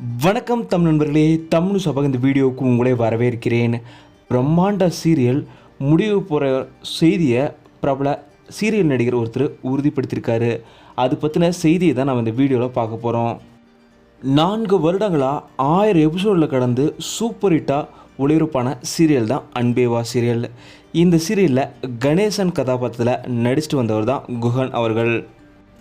வணக்கம் தமிழ் நண்பர்களே. தமிழ் சபக இந்த வீடியோவுக்கு உங்களை வரவேற்கிறேன். பிரம்மாண்ட சீரியல் முடிவு போகிற செய்தியை பிரபல சீரியல் நடிகர் ஒருத்தர் உறுதிப்படுத்தியிருக்காரு அது பற்றின செய்தியை தான் நம்ம இந்த வீடியோவில் பார்க்க போகிறோம் நான்கு வருடங்களாக ஆயிரம் எபிசோடில் கடந்து சூப்பர் ஹிட்டாக ஒளிபரப்பான சீரியல் தான் அன்பேவா சீரியல். இந்த சீரியலில் கணேசன் கதாபாத்திரத்தில் நடிச்சிட்டு வந்தவர் தான் குஹன் அவர்கள்.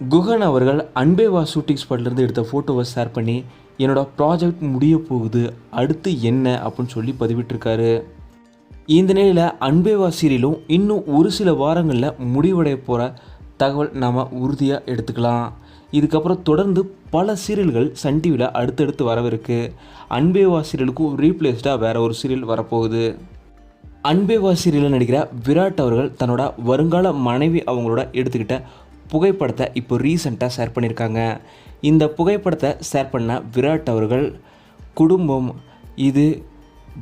குஹன் அவர்கள் அன்பேவா ஷூட்டிங் ஸ்பாட்லேருந்து எடுத்த ஃபோட்டோவை ஷேர் பண்ணி என்னோட ப்ராஜெக்ட் முடிய போகுது அடுத்து என்ன? அப்படின்னு சொல்லி பதிவிட்டிருக்காரு. இந்த நிலையில் அன்பேவா சீரியலும் இன்னும் ஒரு சில வாரங்களில் முடிவடைய போகிற தகவல் நாம் உறுதியாக எடுத்துக்கலாம். இதுக்கப்புறம் தொடர்ந்து பல சீரியல்கள் சன் டிவியில் அடுத்தடுத்து வரவிருக்கு. அன்பேவா சீரியலுக்கும் ரீப்ளேஸ்டாக வேற ஒரு சீரியல் வரப்போகுது. அன்பேவா சீரியலில் நடிக்கிற விராட் அவர்கள் தன்னோட வருங்கால மனைவி அவங்களோட எடுத்துக்கிட்ட புகைப்படத்தை இப்போ ரீசெண்டாக ஷேர் பண்ணியிருக்காங்க. இந்த புகைப்படத்தை ஷேர் பண்ண விராட் அவர்கள் குடும்பம் இது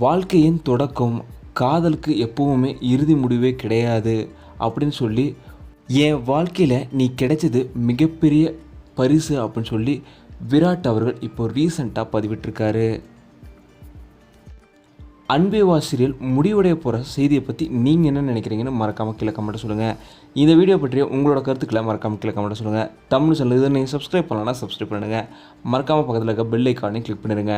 வாழ்க்கையின் தொடக்கம் காதலுக்கு எப்பவுமே இறுதி முடிவே கிடையாது அப்படின்னு சொல்லி என் வாழ்க்கையில் நீ கிடைச்சது மிகப்பெரிய பரிசு அப்படின்னு சொல்லி விராட் அவர்கள் இப்போ ரீசண்டாக பதிவிட்டிருக்காரு. அன்பே சீரியல் முடிவடைய போகிற செய்தியை பற்றி நீங்கள் என்ன நினைக்கிறீங்கன்னு மறக்காமல் கீழே கமெண்ட் சொல்லுங்கள் இந்த வீடியோ பற்றிய உங்களோட கருத்துக்களை மறக்காமல் கீழே கமெண்ட் சொல்லுங்கள் தமிழ் சேனல் இதை நீங்கள் சப்ஸ்கிரைப் பண்ணலன்னா சப்ஸ்கிரைப் பண்ணுங்கள் மறக்காமல் பக்கத்தில் இருக்க பெல் ஐக்கானையும் கிளிக் பண்ணிடுங்க.